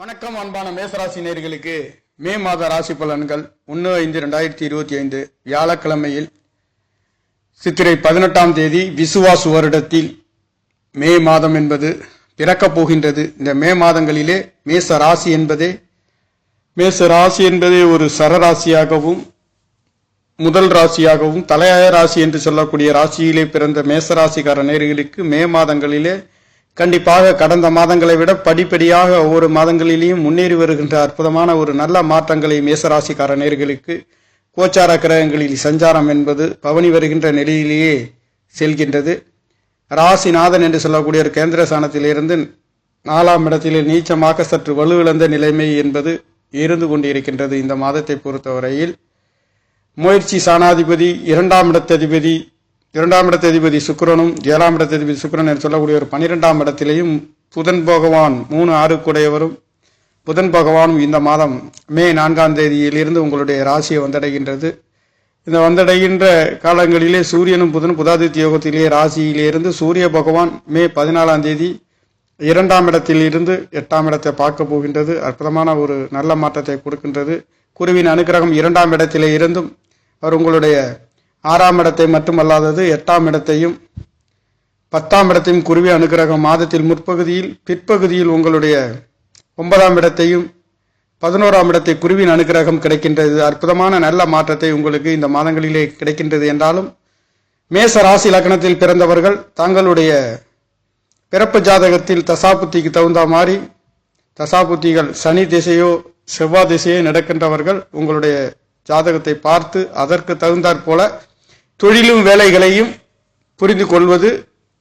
வணக்கம் அன்பான மேசராசி நேர்களுக்கு மே மாத ராசி பலன்கள் ஒன்று ஐந்து ரெண்டாயிரத்தி இருபத்தி ஐந்து வியாழக்கிழமையில் சித்திரை பதினெட்டாம் தேதி விசுவாசு வருடத்தில் மே மாதம் என்பது பிறக்கப் போகின்றது. இந்த மே மாதங்களிலே மேச ராசி என்பதே மேச ராசி என்பதே ஒரு சரராசியாகவும் முதல் ராசியாகவும் தலையாய ராசி என்று சொல்லக்கூடிய ராசியிலே பிறந்த மேசராசிக்கார நேர்களுக்கு மே மாதங்களிலே கண்டிப்பாக கடந்த மாதங்களை விட படிப்படியாக ஒவ்வொரு மாதங்களிலேயும் முன்னேறி வருகின்ற அற்புதமான ஒரு நல்ல மாற்றங்களை மேசராசிக்கார நேர்களுக்கு கோச்சார கிரகங்களில் சஞ்சாரம் என்பது பவனி வருகின்ற நிலையிலேயே செல்கின்றது. ராசிநாதன் என்று சொல்லக்கூடிய ஒரு கேந்திர ஸ்தானத்திலிருந்து நாலாம் இடத்திலே நீச்சமாக சற்று வலுவிழந்த நிலைமை என்பது இருந்து கொண்டிருக்கின்றது இந்த மாதத்தை பொறுத்தவரையில். முயற்சி சாணாதிபதி இரண்டாம் இடத்ததிபதி இரண்டாம் இடத்ததிபதி சுக்கரனும் ஏழாம் இடத்ததிபதி சுக்கரன் என்று சொல்லக்கூடிய ஒரு பனிரெண்டாம் இடத்திலேயும் புதன் பகவான் மூணு ஆறுக்குடையவரும் புதன் பகவானும் இந்த மாதம் மே நான்காம் தேதியிலிருந்து உங்களுடைய ராசியை வந்தடைகின்றது. இந்த வந்தடைகின்ற காலங்களிலே சூரியனும் புதன் புதாதித்ய யோகத்திலே ராசியிலிருந்து சூரிய பகவான் மே பதினாலாம் தேதி இரண்டாம் இடத்தில் இருந்து எட்டாம் இடத்தை பார்க்க போகின்றது. அற்புதமான ஒரு நல்ல மாற்றத்தை கொடுக்கின்றது. குருவின் அனுக்கிரகம் இரண்டாம் இடத்திலே இருந்தும் அவர் உங்களுடைய ஆறாம் இடத்தை மட்டுமல்லாதது எட்டாம் இடத்தையும் பத்தாம் இடத்தையும் குருவி அனுக்கிரகம் மாதத்தில் முற்பகுதியில் பிற்பகுதியில் உங்களுடைய ஒன்பதாம் இடத்தையும் பதினோராம் இடத்தை குருவின் அனுகிரகம் கிடைக்கின்றது. அற்புதமான நல்ல மாற்றத்தை உங்களுக்கு இந்த மாதங்களிலே கிடைக்கின்றது என்றாலும் மேச ராசி லக்னத்தில் பிறந்தவர்கள் தங்களுடைய பிறப்பு ஜாதகத்தில் தசாபுத்திக்கு தகுந்த மாதிரி தசாபுத்திகள் சனி திசையோ செவ்வாய் திசையோ நடக்கின்றவர்கள் உங்களுடைய ஜாதகத்தை பார்த்து அதற்கு தகுந்தாற் போல தொழிலும் வேலைகளையும் புரிந்து கொள்வது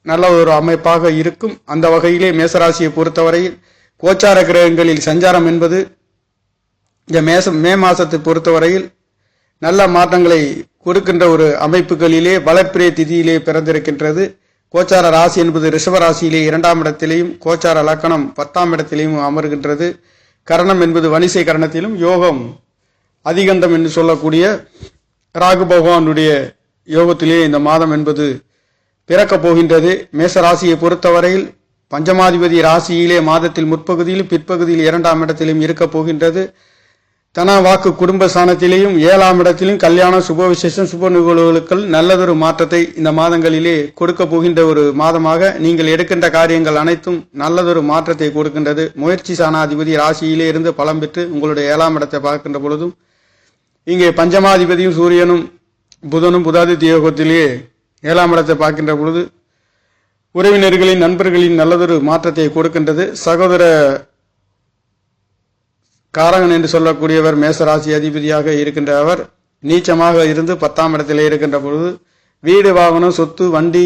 நல்ல ஒரு அமைப்பாக இருக்கும். அந்த வகையிலே மேசராசியை பொறுத்தவரையில் கோச்சார கிரகங்களில் சஞ்சாரம் என்பது இந்த மேசம் மே மாதத்தை பொறுத்தவரையில் நல்ல மாற்றங்களை கொடுக்கின்ற ஒரு அமைப்புகளிலே வளர்ப்பிரிய திதியிலே பிறந்திருக்கின்றது. கோச்சார ராசி என்பது ரிஷப ராசியிலே இரண்டாம் இடத்திலேயும் கோச்சார லக்கணம் பத்தாம் இடத்திலேயும் அமர்கின்றது. கரணம் என்பது வணிசை கரணத்திலும் யோகம் அதிகந்தம் என்று சொல்லக்கூடிய ராகு பகவானுடைய யோகத்திலே இந்த மாதம் என்பது பிறக்கப் போகின்றது. மேச ராசியை பொறுத்தவரையில் பஞ்சமாதிபதி ராசியிலே மாதத்தில் முற்பகுதியிலும் பிற்பகுதியில் இரண்டாம் இடத்திலும் இருக்கப் போகின்றது. தன வாக்கு குடும்ப ஸ்தானத்திலேயும் ஏழாம் இடத்திலும் கல்யாணம் சுப விசேஷம் சுப நிகழ்வுகளுக்கள் நல்லதொரு மாற்றத்தை இந்த மாதங்களிலே கொடுக்க போகின்ற ஒரு மாதமாக நீங்கள் எடுக்கின்ற காரியங்கள் அனைத்தும் நல்லதொரு மாற்றத்தை கொடுக்கின்றது. முயற்சி சாணாதிபதி ராசியிலே இருந்து பலம் பெற்று உங்களுடைய ஏழாம் இடத்தை பார்க்கின்ற பொழுதும் இங்கே பஞ்சமாதிபதியும் சூரியனும் புதனும் புதாதித்ய யோகத்திலேயே ஏழாம் இடத்தை பார்க்கின்ற பொழுது உறவினர்களின் நண்பர்களின் நல்லதொரு மாற்றத்தை கொடுக்கின்றது. சகோதர காரகன் என்று சொல்லக்கூடியவர் மேசராசி அதிபதியாக இருக்கின்ற அவர் நீச்சமாக இருந்து பத்தாம் இடத்திலே இருக்கின்ற பொழுது வீடு வாகனம் சொத்து வண்டி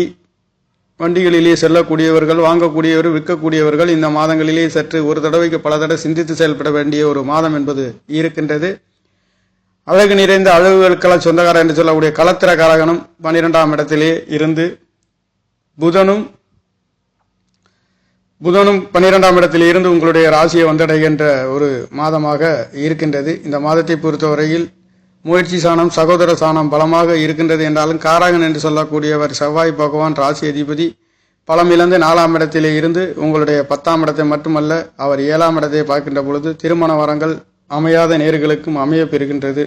வண்டிகளிலே செல்லக்கூடியவர்கள் வாங்கக்கூடியவர் விற்கக்கூடியவர்கள் இந்த மாதங்களிலே சற்று ஒரு தடவைக்கு பல தடவை சிந்தித்து செயல்பட வேண்டிய ஒரு மாதம் என்பது இருக்கின்றது. அழகு நிறைந்த அழகுகளுக்கெல்லாம் சொந்தக்காரன் என்று சொல்லக்கூடிய களத்திர காரகனும் பன்னிரெண்டாம் இடத்திலே இருந்து புதனும் புதனும் பன்னிரெண்டாம் இடத்தில் இருந்து உங்களுடைய ராசியை வந்தடைகின்ற ஒரு மாதமாக இருக்கின்றது. இந்த மாதத்தை பொறுத்தவரையில் முயற்சி சாணம் சகோதர சாணம் பலமாக இருக்கின்றது என்றாலும் காராகன் என்று சொல்லக்கூடியவர் செவ்வாய் பகவான் ராசி அதிபதி பலம் இழந்து நாலாம் இடத்திலே இருந்து உங்களுடைய பத்தாம் இடத்தை மட்டுமல்ல அவர் ஏழாம் இடத்தை பார்க்கின்ற பொழுது திருமண வரங்கள் அமையாத நேர்களுக்கும் அமைய பெறுகின்றது.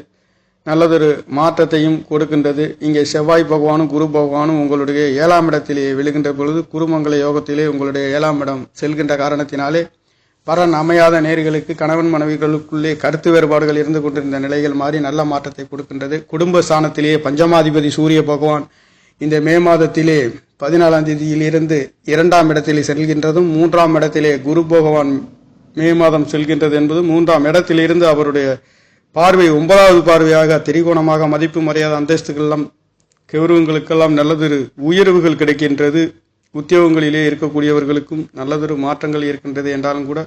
நல்லதொரு மாற்றத்தையும் கொடுக்கின்றது. இங்கே செவ்வாய் பகவானும் குரு பகவானும் உங்களுடைய ஏழாம் இடத்திலே விழுகின்ற பொழுது குருமங்கல யோகத்திலே உங்களுடைய ஏழாம் இடம் செல்கின்ற காரணத்தினாலே பரன் அமையாத நேர்களுக்கு கணவன் மனைவிகளுக்குள்ளே கருத்து வேறுபாடுகள் இருந்து கொண்டிருந்த நிலைகள் மாறி நல்ல மாற்றத்தை கொடுக்கின்றது. குடும்ப ஸ்தானத்திலேயே பஞ்சமாதிபதி சூரிய பகவான் இந்த மே மாதத்திலே பதினாலாம் தேதியிலிருந்து இரண்டாம் இடத்திலே செல்கின்றதும் மூன்றாம் இடத்திலே குரு பகவான் மே மாதம் செல்கின்றது என்பது மூன்றாம் இடத்திலிருந்து அவருடைய பார்வை ஒன்பதாவது பார்வையாக திரிகோணமாக மதிப்பு மரியாதை அந்தஸ்துக்கெல்லாம் கௌரவங்களுக்கெல்லாம் நல்லதொரு உயர்வுகள் கிடைக்கின்றது. உத்தியோகங்களிலே இருக்கக்கூடியவர்களுக்கும் நல்லதொரு மாற்றங்கள் இருக்கின்றது என்றாலும் கூட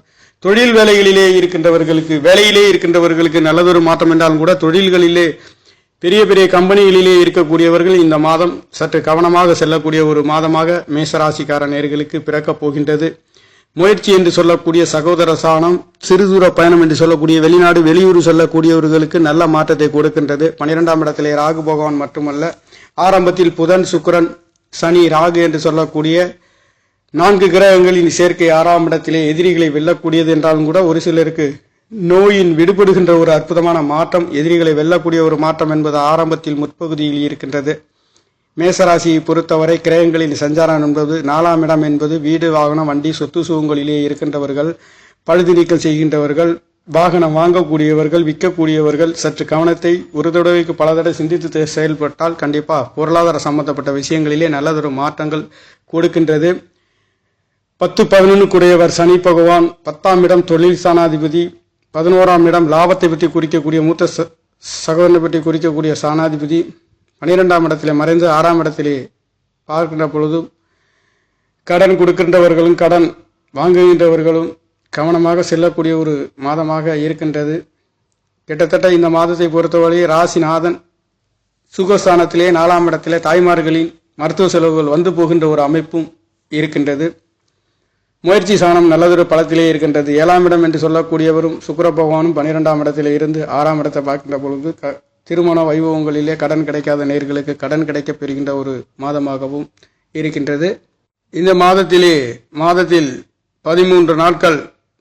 தொழில் வேலைகளிலே இருக்கின்றவர்களுக்கு வேலையிலே இருக்கின்றவர்களுக்கு நல்லதொரு மாற்றம் என்றாலும் கூட தொழில்களிலே பெரிய பெரிய கம்பெனிகளிலே இருக்கக்கூடியவர்கள் இந்த மாதம் சற்று கவனமாக செல்லக்கூடிய ஒரு மாதமாக மேசராசிக்கார நேர்களுக்கு பிறக்கப் போகின்றது. முயற்சி என்று சொல்லக்கூடிய சகோதர சாணம் சிறுதூர பயணம் என்று சொல்லக்கூடிய வெளிநாடு வெளியூர் சொல்லக்கூடியவர்களுக்கு நல்ல மாற்றத்தை கொடுக்கின்றது. பனிரெண்டாம் இடத்திலே ராகு பகவான் மட்டுமல்ல ஆரம்பத்தில் புதன் சுக்கிரன் சனி ராகு என்று சொல்லக்கூடிய நான்கு கிரகங்களின் சேர்க்கை ஆறாம் இடத்திலே எதிரிகளை வெல்லக்கூடியது என்றாலும் கூட ஒரு சிலருக்கு நோயின் விடுபடுகின்ற ஒரு அற்புதமான மாற்றம் எதிரிகளை வெல்லக்கூடிய ஒரு மாற்றம் என்பது ஆரம்பத்தில் முற்பகுதியில் இருக்கின்றது. மேசராசியை பொறுத்தவரை கிரகங்களின் சஞ்சாரம் என்பது நாலாம் இடம் என்பது வீடு வாகனம் வண்டி சொத்து சுகங்களிலே இருக்கின்றவர்கள் பழுது நீக்கம் செய்கின்றவர்கள் வாகனம் வாங்கக்கூடியவர்கள் விற்கக்கூடியவர்கள் சற்று கவனத்தை ஒரு தடவைக்கு பல தடவை சிந்தித்து செயல்பட்டால் கண்டிப்பாக பொருளாதார சம்பந்தப்பட்ட விஷயங்களிலே நல்லதொரு மாற்றங்கள் கொடுக்கின்றது. பத்து பதினொன்றுக்குடையவர் சனி பகவான் பத்தாம் இடம் தொழில் சாணாதிபதி பதினோராம் இடம் லாபத்தை பற்றி குறிக்கக்கூடிய மூத்த ச- சகோதரனை பற்றி குறிக்கக்கூடிய சாணாதிபதி பனிரெண்டாம் இடத்திலே மறைந்து ஆறாம் இடத்திலே பார்க்கின்ற பொழுதும் கடன் கொடுக்கின்றவர்களும் கடன் வாங்குகின்றவர்களும் கவனமாக செல்லக்கூடிய ஒரு மாதமாக இருக்கின்றது. கிட்டத்தட்ட இந்த மாதத்தை பொறுத்தவரை ராசிநாதன் சுகஸ்தானத்திலே நாலாம் இடத்திலே தாய்மார்களின் மருத்துவ செலவுகள் வந்து போகின்ற ஒரு அமைப்பும் இருக்கின்றது. முயற்சி சாணம் நல்லதொரு பலத்திலே இருக்கின்றது. ஏழாம் இடம் என்று சொல்லக்கூடியவரும் சுக்கர பகவானும் பன்னிரெண்டாம் இடத்திலே இருந்து ஆறாம் இடத்தை பார்க்கின்ற பொழுது க திருமண வைபவங்களிலே கடன் கிடைக்காத நேர்களுக்கு கடன் கிடைக்கப் பெறுகின்ற ஒரு மாதமாகவும் இருக்கின்றது. இந்த மாதத்திலே மாதத்தில் பதிமூன்று நாட்கள்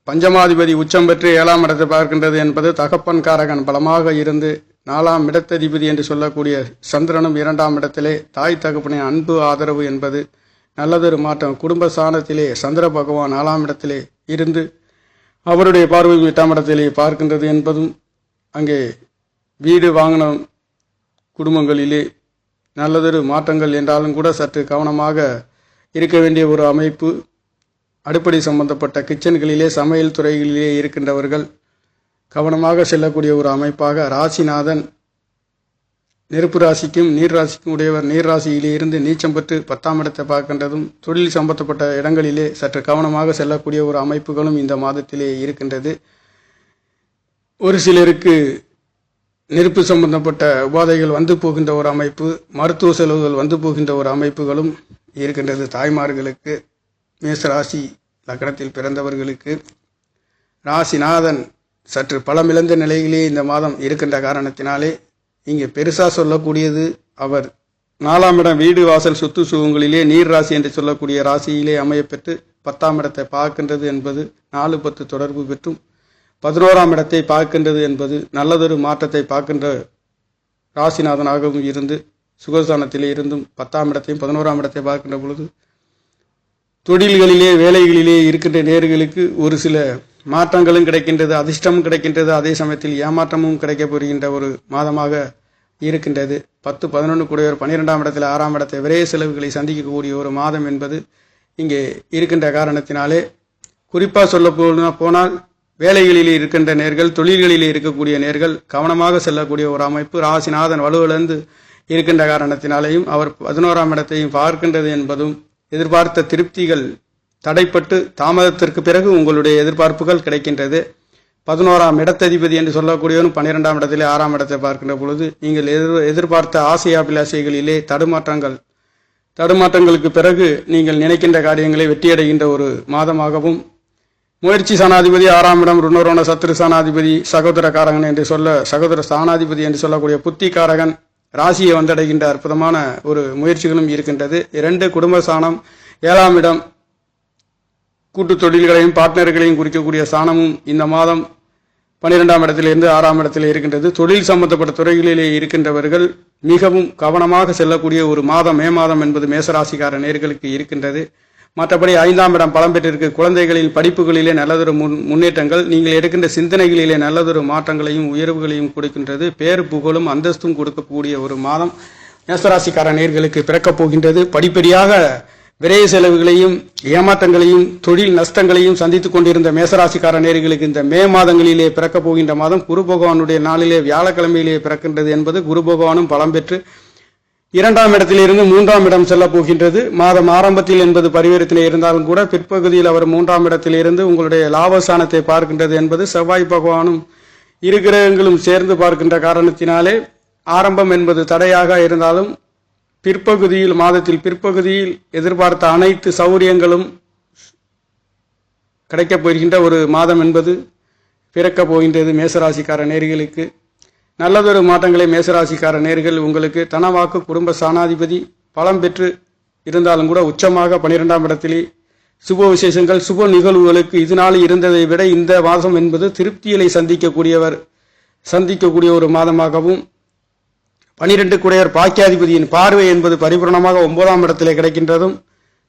பஞ்சமாதிபதி உச்சம் பெற்று ஏழாம் இடத்தை பார்க்கின்றது என்பது தகப்பன் காரகன் பலமாக இருந்து நாலாம் இடத்ததிபதி என்று சொல்லக்கூடிய சந்திரனும் இரண்டாம் இடத்திலே தாய் தகப்பனின் அன்பு ஆதரவு என்பது நல்லதொரு மாற்றம். குடும்ப சாணத்திலே சந்திர பகவான் நாலாம் இடத்திலே இருந்து அவருடைய பார்வை எட்டாம் இடத்திலே பார்க்கின்றது என்பதும் அங்கே வீடு வாங்கின குடும்பங்களிலே நல்லதொரு மாற்றங்கள் என்றாலும் கூட சற்று கவனமாக இருக்க வேண்டிய ஒரு அமைப்பு. அடுப்படை சம்பந்தப்பட்ட கிச்சன்களிலே சமையல் துறைகளிலே இருக்கின்றவர்கள் கவனமாக செல்லக்கூடிய ஒரு அமைப்பாக ராசிநாதன். நெருப்பு ராசிக்கும் நீர் ராசிக்கும் உடையவர். நீர் ராசியிலே இருந்து நீச்சம் பெற்று பத்தாம் இடத்தை பார்க்கின்றதும் தொழில் சம்பந்தப்பட்ட இடங்களிலே சற்று கவனமாக செல்லக்கூடிய ஒரு அமைப்புகளும் இந்த மாதத்திலே இருக்கின்றது. ஒரு சிலருக்கு நெருப்பு சம்பந்தப்பட்ட உபாதைகள் வந்து போகின்ற ஒரு அமைப்பு மருத்துவ செலவுகள் வந்து போகின்ற ஒரு அமைப்புகளும் இருக்கின்றது. தாய்மார்களுக்கு மேச ராசி லக்னத்தில் பிறந்தவர்களுக்கு ராசிநாதன் சற்று பலமிழந்த நிலையிலே இந்த மாதம் இருக்கின்ற காரணத்தினாலே இங்கே பெருசாக சொல்லக்கூடியது அவர் நாலாம் இடம் வீடு வாசல் சொத்து சுகங்களிலே நீர் ராசி என்று சொல்லக்கூடிய ராசியிலே அமையப்பெற்று பத்தாம் இடத்தை பார்க்கின்றது என்பது நாலு பத்து தொடர்பு பெற்றும் பதினோராம் இடத்தை பார்க்கின்றது என்பது நல்லதொரு மாற்றத்தை பார்க்கின்ற ராசிநாதனாகவும் இருந்து சுகஸ்தானத்திலே இருந்தும் பத்தாம் இடத்தையும் பதினோராம் இடத்தை பார்க்கின்ற பொழுது தொழில்களிலே வேலைகளிலே இருக்கின்ற நேர்களுக்கு ஒரு சில மாற்றங்களும் கிடைக்கின்றது அதிர்ஷ்டமும் கிடைக்கின்றது. அதே சமயத்தில் ஏமாற்றமும் கிடைக்கப் போகின்ற ஒரு மாதமாக இருக்கின்றது. பத்து பதினொன்று கூடியவர் பன்னிரெண்டாம் இடத்தில் ஆறாம் இடத்தை விரைய செலவுகளை சந்திக்கக்கூடிய ஒரு மாதம் என்பது இங்கே இருக்கின்ற காரணத்தினாலே குறிப்பாக சொல்ல போனா- போனால் வேலைகளிலே இருக்கின்ற நேர்கள் தொழில்களிலே இருக்கக்கூடிய நேர்கள் கவனமாக செல்லக்கூடிய ஒரு அமைப்பு ராசிநாதன் வலுவிழந்து இருக்கின்ற காரணத்தினாலேயும் அவர் பதினோராம் இடத்தையும் பார்க்கின்றது என்பதும் எதிர்பார்த்த திருப்திகள் தடைப்பட்டு தாமதத்திற்கு பிறகு உங்களுடைய எதிர்பார்ப்புகள் கிடைக்கின்றது. பதினோராம் இடத்ததிபதி என்று சொல்லக்கூடியவனும் பன்னிரெண்டாம் இடத்திலே ஆறாம் இடத்தை பார்க்கின்ற பொழுது நீங்கள் எதிர் எதிர்பார்த்த ஆசை அபிலாஷைகளிலே தடுமாற்றங்கள் தடுமாற்றங்களுக்கு பிறகு நீங்கள் நினைக்கின்ற காரியங்களை வெற்றியடைகின்ற ஒரு மாதமாகவும் முயற்சி சனாதிபதி ஆறாம் இடம் ருணரோண சத்ரு சனாதிபதி சகோதர காரகன் என்று சொல்ல சகோதர ஸ்தானாதிபதி என்று சொல்லக்கூடிய புத்தி காரகன் ராசியை வந்தடைகின்ற அற்புதமான ஒரு முயற்சிகளும் இருக்கின்றது. இரண்டு குடும்ப சாணம் ஏழாம் இடம் கூட்டு தொழில்களையும் பார்ட்னர்களையும் குறிக்கக்கூடிய சாணமும் இந்த மாதம் பன்னிரெண்டாம் இடத்திலிருந்து ஆறாம் இடத்தில் இருக்கின்றது. தொழில் சம்பந்தப்பட்ட துறைகளிலே இருக்கின்றவர்கள் மிகவும் கவனமாக செல்லக்கூடிய ஒரு மாதம் மே மாதம் என்பது மேசராசிக்கார நேர்களுக்கு இருக்கின்றது. மற்றபடி ஐந்தாம் இடம் பலம் பெற்றிருக்கு. குழந்தைகளின் படிப்புகளிலே நல்லதொரு முன் முன்னேற்றங்கள் நீங்கள் எடுக்கின்ற சிந்தனைகளிலே நல்லதொரு மாற்றங்களையும் உயர்வுகளையும் கொடுக்கின்றது. பேரு புகழும் அந்தஸ்தும் கொடுக்கக்கூடிய ஒரு மாதம். மேசராசிக்கார நேர்களுக்கு பிறக்கப் போகின்றது. படிப்படியாக விரைய செலவுகளையும் ஏமாற்றங்களையும் தொழில் நஷ்டங்களையும் சந்தித்துக் கொண்டிருந்த மேசராசிக்கார நேர்களுக்கு இந்த மே மாதங்களிலே பிறக்கப் போகின்ற மாதம் குரு பகவானுடைய நாளிலே வியாழக்கிழமையிலே பிறக்கின்றது என்பது குரு பகவானும் பலம் பெற்று இரண்டாம் இடத்திலிருந்து மூன்றாம் இடம் செல்ல போகின்றது. மாதம் ஆரம்பத்தில் என்பது பரிவர்த்தனை இருந்தாலும் கூட பிற்பகுதியில் அவர் மூன்றாம் இடத்திலிருந்து உங்களுடைய லாபஸ்தானத்தை பார்க்கின்றது என்பது செவ்வாய் பகவானும் இரு கிரகங்களும் சேர்ந்து பார்க்கின்ற காரணத்தினாலே ஆரம்பம் என்பது தடையாக இருந்தாலும் பிற்பகுதியில் மாதத்தில் பிற்பகுதியில் எதிர்பார்த்த அனைத்து சௌரியங்களும் கிடைக்கப் போகின்ற ஒரு மாதம் என்பது பிறக்கப் போகின்றது மேசராசிக்கார நேர்களுக்கு. நல்லதொரு மாற்றங்களை மேசராசிக்கார நேர்கள் உங்களுக்கு தனவாக்கு குடும்ப சாணாதிபதி பலம் பெற்று இருந்தாலும் கூட உச்சமாக பன்னிரெண்டாம் இடத்திலே சுப விசேஷங்கள் சுப நிகழ்வுகளுக்கு இதனால் இருந்ததை விட இந்த மாதம் என்பது திருப்திகளை சந்திக்கக்கூடியவர் சந்திக்கக்கூடிய ஒரு மாதமாகவும் பனிரெண்டு குடையர் பாக்கியாதிபதியின் பார்வை என்பது பரிபூரணமாக ஒன்பதாம் இடத்திலே கிடைக்கின்றதும்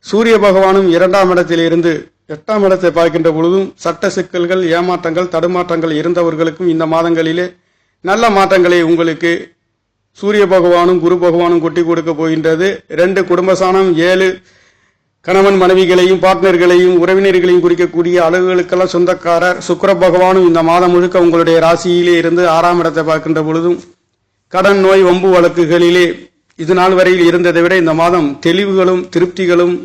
சூரிய பகவானும் இரண்டாம் இடத்தில் இருந்து எட்டாம் இடத்தை பார்க்கின்ற பொழுதும் சட்ட சிக்கல்கள் ஏமாற்றங்கள் தடுமாற்றங்கள் இருந்தவர்களுக்கும் இந்த மாதங்களிலே நல்ல மாற்றங்களை உங்களுக்கு சூரிய பகவானும் குரு பகவானும் கொட்டி கொடுக்க போகின்றது. ரெண்டு குடும்பசானம் ஏழு கணவன் மனைவிகளையும் பார்ட்னர்களையும் உறவினர்களையும் குறிக்கக்கூடிய அளவுகளுக்கெல்லாம் சொந்தக்காரர் சுக்கிர பகவானும் இந்த மாதம் முழுக்க உங்களுடைய ராசியிலே இருந்து ஆறாம் இடத்தை பார்க்கின்ற பொழுதும் கடன் நோய் வம்பு வழக்குகளிலே இது நாள் வரையில் இருந்ததை விட இந்த மாதம் தெளிவுகளும் திருப்திகளும்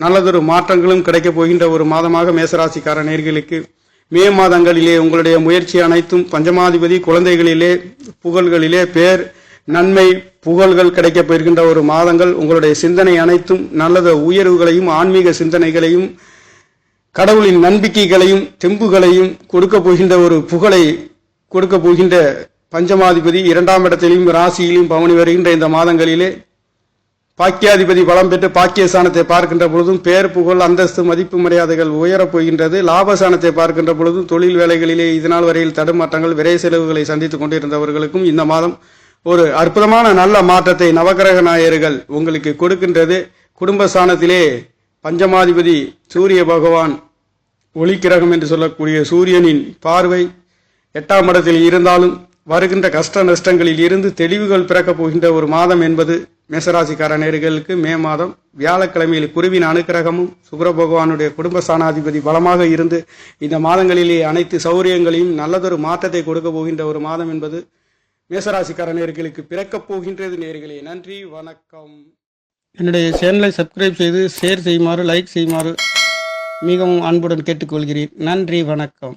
நல்லதொரு மாற்றங்களும் கிடைக்கப் போகின்ற ஒரு மாதமாக மேசராசிக்கார நேர்களுக்கு மே மாதங்களிலே உங்களுடைய முயற்சி அனைத்தும் பஞ்சமாதிபதி குழந்தைகளிலே புகழ்களிலே பேர் நன்மை புகழ்கள் கிடைக்கப் போகின்ற ஒரு மாதங்கள். உங்களுடைய சிந்தனை அனைத்தும் நல்லத உயர்வுகளையும் ஆன்மீக சிந்தனைகளையும் கடவுளின் நம்பிக்கைகளையும் தெம்புகளையும் கொடுக்க போகின்ற ஒரு புகழை கொடுக்க போகின்ற பஞ்சமாதிபதி இரண்டாம் இடத்திலும் ராசியிலும் பவனி வருகின்ற இந்த மாதங்களிலே பாக்கியாதிபதி பலம் பெற்று பாக்கியஸ்தானத்தை பார்க்கின்ற பொழுதும் பேர் புகழ் அந்தஸ்து மதிப்பு மரியாதைகள் உயரப் போகின்றது லாபஸ்தானத்தை பார்க்கின்ற பொழுதும் தொழில் வேலைகளிலே இதனால் வரையில் தடுமாற்றங்கள் விரை செலவுகளை சந்தித்துக் கொண்டிருந்தவர்களுக்கும் இந்த மாதம் ஒரு அற்புதமான நல்ல மாற்றத்தை நவகிரக நாயர்கள் உங்களுக்கு கொடுக்கின்றது. குடும்பஸ்தானத்திலே பஞ்சமாதிபதி சூரிய பகவான் ஒளிக்கிரகம் என்று சொல்லக்கூடிய சூரியனின் பார்வை எட்டாம் இடத்தில் இருந்தாலும் வருகின்ற கஷ்ட நஷ்டங்களில் இருந்து தெளிவுகள் பிறக்கப் போகின்ற ஒரு மாதம் என்பது மேசராசிக்கார நேர்களுக்கு மே மாதம் வியாழக்கிழமையில் குருவின் அனுக்கிரகமும் சுக்கர பகவானுடைய குடும்ப சாணாதிபதி பலமாக இருந்து இந்த மாதங்களிலே அனைத்து சௌரியங்களையும் நல்லதொரு மாற்றத்தை கொடுக்க போகின்ற ஒரு மாதம் என்பது மேசராசிக்கார நேர்களுக்கு பிறக்கப் போகின்றது நேர்களே. நன்றி வணக்கம். என்னுடைய சேனலை சப்ஸ்கிரைப் செய்து ஷேர் செய்யுமாறு லைக் செய்யுமாறு மிகவும் அன்புடன் கேட்டுக்கொள்கிறேன். நன்றி வணக்கம்.